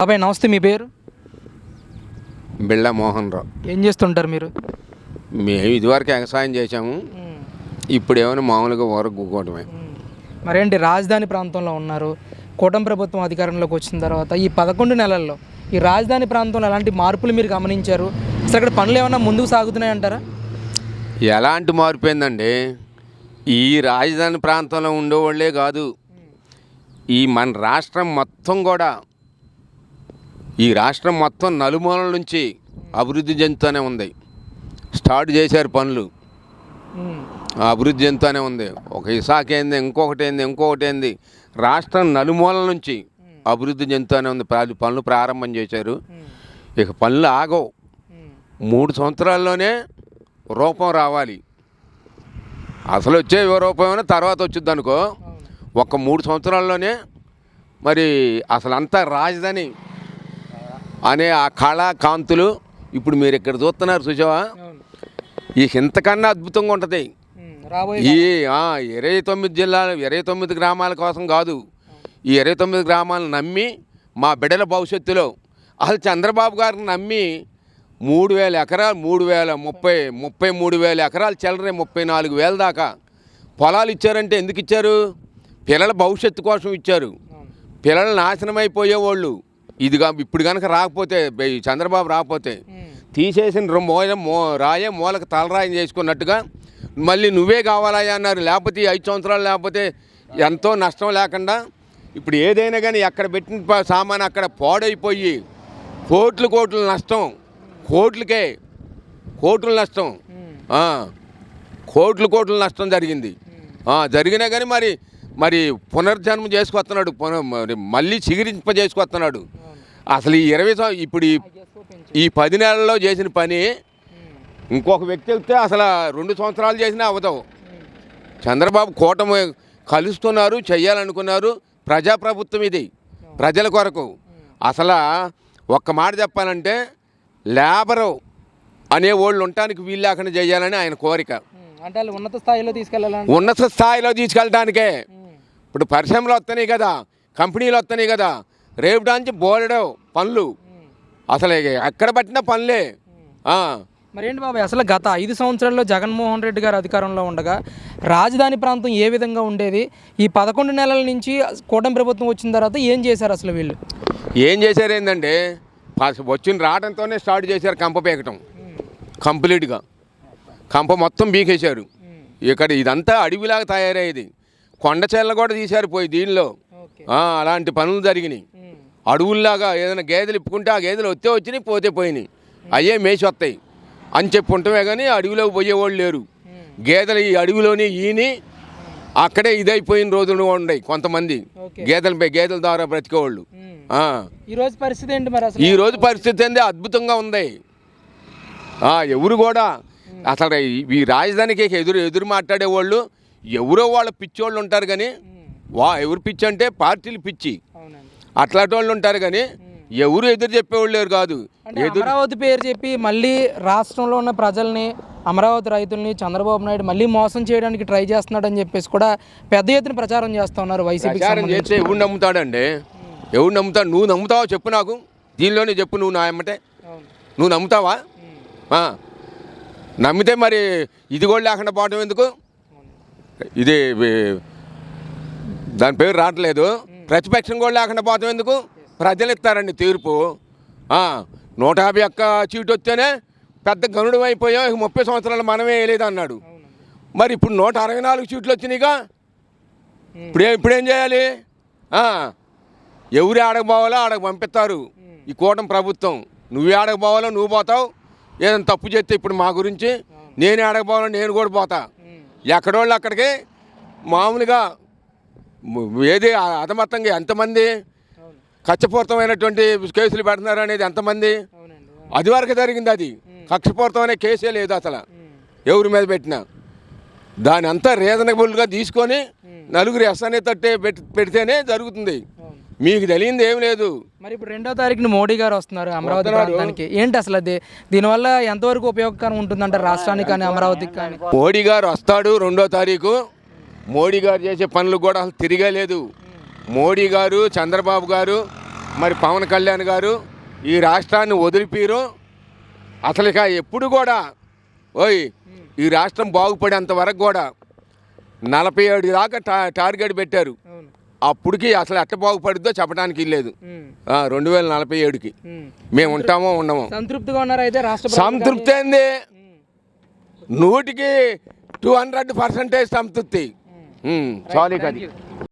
బాబాయ్ నమస్తే మీ పేరు? బిళ్ళ మోహన్ రావు. ఏం చేస్తుంటారు మీరు? మేము ఇదివరకు వ్యవసాయం చేసాము ఇప్పుడు ఏమైనా మామూలుగా ఊరకు గుక్కోవటమే మరేంటి రాజధాని ప్రాంతంలో ఉన్నారు. కూటమి ప్రభుత్వం అధికారంలోకి వచ్చిన తర్వాత ఈ పదకొండు నెలల్లో ఈ రాజధాని ప్రాంతంలో ఎలాంటి మార్పులు మీరు గమనించారు? అసలు అక్కడ పనులు ఏమైనా ముందుకు సాగుతున్నాయంటారా? ఎలాంటి మార్పు ఏందండి? ఈ రాజధాని ప్రాంతంలో ఉండేవాళ్ళే కాదు. ఈ మన రాష్ట్రం మొత్తం కూడా ఈ రాష్ట్రం మొత్తం నలుమూలల నుంచి అభివృద్ధి చెందుతూనే ఉంది స్టార్ట్ చేశారు పనులు అభివృద్ధి చెందుతూనే ఉంది ఒక ఇసాక ఏంది ఇంకొకటి ఏంది ఇంకొకటి ఏంది రాష్ట్రం నలుమూలల నుంచి అభివృద్ధి చెందుతూనే ఉంది పనులు పనులు ప్రారంభం చేశారు. ఇక పనులు ఆగవు. మూడు సంవత్సరాల్లోనే రూపం రావాలి అసలు వచ్చే రూపం తర్వాత వచ్చింది అనుకో. ఒక మూడు సంవత్సరాల్లోనే మరి అసలు అంతా రాజధాని అనే ఆ కళా కాంతులు ఇప్పుడు మీరు ఇక్కడ చూస్తున్నారు చూసావా. ఈ ఇంతకన్నా అద్భుతంగా ఉంటుంది. ఈ ఇరవై తొమ్మిది జిల్లాలు ఇరవై తొమ్మిది గ్రామాల కోసం కాదు. ఈ ఇరవై తొమ్మిది గ్రామాలను నమ్మి మా బిడ్డల భవిష్యత్తులో అసలు చంద్రబాబు గారిని నమ్మి మూడు వేల ఎకరాలు మూడు వేల ముప్పై ముప్పై మూడు వేల ఎకరాలు చెల్లరే ముప్పై నాలుగు వేల దాకా పొలాలు ఇచ్చారంటే ఎందుకు ఇచ్చారు? పిల్లల భవిష్యత్తు కోసం ఇచ్చారు. పిల్లలు నాశనం ఇదిగా ఇప్పుడు కనుక రాకపోతే చంద్రబాబు రాకపోతే. తీసేసిన మోయ మో రాయే మూలకు తలరాయం చేసుకున్నట్టుగా మళ్ళీ నువ్వే కావాలయ్యా అన్నారు. లేకపోతే ఐదు సంవత్సరాలు లేకపోతే ఎంతో నష్టం లేకుండా ఇప్పుడు ఏదైనా కానీ ఎక్కడ పెట్టిన సామాన్ అక్కడ పాడైపోయి కోట్లు కోట్ల నష్టం. కోట్లకే కోట్ల నష్టం. కోట్లు కోట్ల నష్టం జరిగింది. జరిగినా కానీ మరి మరి పునర్జన్మ చేసుకొస్తున్నాడు. పున- మరి మళ్ళీ చిగురింప చేసుకొస్తున్నాడు. అసలు ఈ ఇరవై సం- ఇప్పుడు ఈ పది నెలల్లో చేసిన పని. ఇంకొక వ్యక్తి వస్తే అసలు రెండు సంవత్సరాలు చేసినా ఉమ్. చంద్రబాబు కూటమి కలుస్తున్నారు చెయ్యాలనుకున్నారు ప్రజాప్రభుత్వం ఇది ప్రజల కొరకు అసలు ఒక్క మాట చెప్పాలంటే లేబరు అనే వాళ్ళు ఉండటానికి వీలు లేకుండా చేయాలని ఆయన కోరిక. అంటే ఉన్నత స్థాయిలో తీసుకెళ్ళాలంటే ఉన్నత స్థాయిలో తీసుకెళ్ళడానికే. ఇప్పుడు పరిశ్రమలు వస్తున్నాయి కదా కంపెనీలు వస్తున్నాయి కదా రేపు నుంచి బోలెడు పనులు. అసలు ఎక్కడ పట్టిన పనులే. మరేంటి బాబాయ్ అసలు గత ఐదు సంవత్సరాల్లో జగన్మోహన్ రెడ్డి గారు అధికారంలో ఉండగా రాజధాని ప్రాంతం ఏ విధంగా ఉండేది? ఈ పదకొండు నెలల నుంచి కూటమి ప్రభుత్వం వచ్చిన తర్వాత ఏం చేశారు అసలు వీళ్ళు? ఏం చేశారు ఏంటంటే వచ్చిన రావడంతోనే స్టార్ట్ చేశారు కంప పీకటం. కంప్లీట్గా. కంప మొత్తం బీకేశారు ఇక్కడ ఇదంతా అడవిలాగా తయారయ్యేది. కొండ చెల్ల కూడా తీశారు పోయి దీనిలో. అలాంటి పనులు జరిగినాయి. అడవుల్లాగా ఏదైనా గేదెలు ఇప్పుకుంటే ఆ గేదెలు వస్తే వచ్చినాయి పోతే పోయినాయి. అయ్యే మేసి వస్తాయి. అని చెప్పి ఉంటమే కానీ అడవిలోకి పోయేవాళ్ళు లేరు. గేదెలు ఈ అడవిలోని ఈని అక్కడే ఇదైపోయిన రోజులు ఉన్నాయి కొంతమంది. గేదెలపై గేదెల ద్వారా బ్రతికేవాళ్ళు. ఆ. ఈ రోజు పరిస్థితి ఏంటి మరి ఈ రోజు పరిస్థితి ఏంది? అద్భుతంగా ఉంది. ఎవరు కూడా అసలు ఈ- రాజధానికి ఎదురు ఎదురు మాట్లాడేవాళ్ళు ఎవరో వాళ్ళ పిచ్చోళ్ళు ఉంటారు కానీ వా ఎవరు పిచ్చి అంటే పార్టీలు పిచ్చి. అవునండి. అట్లాంటి వాళ్ళు ఉంటారు కానీ ఎవరు ఎదురు చెప్పేవాళ్ళు లేరు కాదు. అమరావతి పేరు చెప్పి మళ్ళీ రాష్ట్రంలో ఉన్న ప్రజల్ని అమరావతి రైతుల్ని చంద్రబాబు నాయుడు మళ్ళీ మోసం చేయడానికి ట్రై చేస్తున్నాడు అని చెప్పేసి కూడా పెద్ద ఎత్తున ప్రచారం చేస్తా ఉన్నారు ప్రచారం చేస్తే ఎవరు నమ్ముతాడండి? ఎవరు నమ్ముతాడు నువ్వు నమ్ముతావా చెప్పు నాకు. దీనిలోనే చెప్పు నువ్వు నా ఎమ్మటే. నువ్వు నమ్ముతావా. నమ్మితే మరి ఇది కూడా లేకుండా పోవటం ఎందుకు? ఇది దాని పేరు రావట్లేదు. ప్రతిపక్షం కూడా లేకుండా పోతాం ఎందుకు? ప్రజలు ఇస్తారండి తీర్పు. నూట యాభై ఒక్క సీటు వస్తేనే పెద్ద గనుడు అయిపోయాం ముప్పై సంవత్సరాలు మనమే వేయలేదు అన్నాడు. మరి ఇప్పుడు నూట అరవై నాలుగు సీట్లు వచ్చినాయిగా ఇప్పుడే ఇప్పుడేం చేయాలి? ఎవరు ఆడకపోవాలో ఆడకు పంపిస్తారు. ఈ కూటమి ప్రభుత్వం. నువ్వే ఆడకపోవాలో నువ్వు పోతావు. ఏదైనా తప్పు చేస్తే ఇప్పుడు మా గురించి నేను ఆడకపోవాలో నేను కూడా పోతా. ఎక్కడోళ్ళు అక్కడికి మామూలుగా ఏది అధమత్తంగా ఎంతమంది కక్షపూరితమైనటువంటి కేసులు పెడుతున్నారు అనేది ఎంతమంది? అది వరకు జరిగింది అది. కక్షపూరితమైన కేసే లేదు అసలు. ఎవరి మీద పెట్టినా. దాని అంతా రీజనబుల్గా తీసుకొని నలుగురు ఎస్ఎన్ఏ తట్టే పెడితేనే జరుగుతుంది. మీకు తెలియంది ఏం లేదు. మరి ఇప్పుడు రెండో తారీఖున మోడీ గారు వస్తున్నారు అమరావతి ప్రాంతానికి. ఏంటి అసలు అది? దీనివల్ల ఎంతవరకు ఉపయోగకరం ఉంటుందంటే రాష్ట్రానికి కానీ అమరావతికి కానీ? మోడీ గారు వస్తాడు రెండో తారీఖు. మోడీ గారు చేసే పనులు కూడా అసలు తిరిగే లేదు మోడీ గారు చంద్రబాబు గారు మరి పవన్ కళ్యాణ్ గారు ఈ రాష్ట్రాన్ని వదిలిపీరు. అసలు ఇక ఎప్పుడు కూడా ఓయ్ ఈ రాష్ట్రం బాగుపడేంత వరకు కూడా నలభై ఏడు దాకా టా టార్గెట్ పెట్టారు. అప్పటికి అసలు ఎట్ట బాగుపడుద్దో చెప్పడానికి లేదు. రెండు వేల నలభై ఏడుకి. మేము ఉంటామో ఉండమో. సంతృప్తిగా ఉన్నారు అయితే రాష్ట్ర సంతృప్తి ఉమ్, నూటికి టూ హండ్రెడ్ పర్సెంటేజ్ సంతృప్తి. ਹੂੰ ਸਾਲਿਕ ਜੀ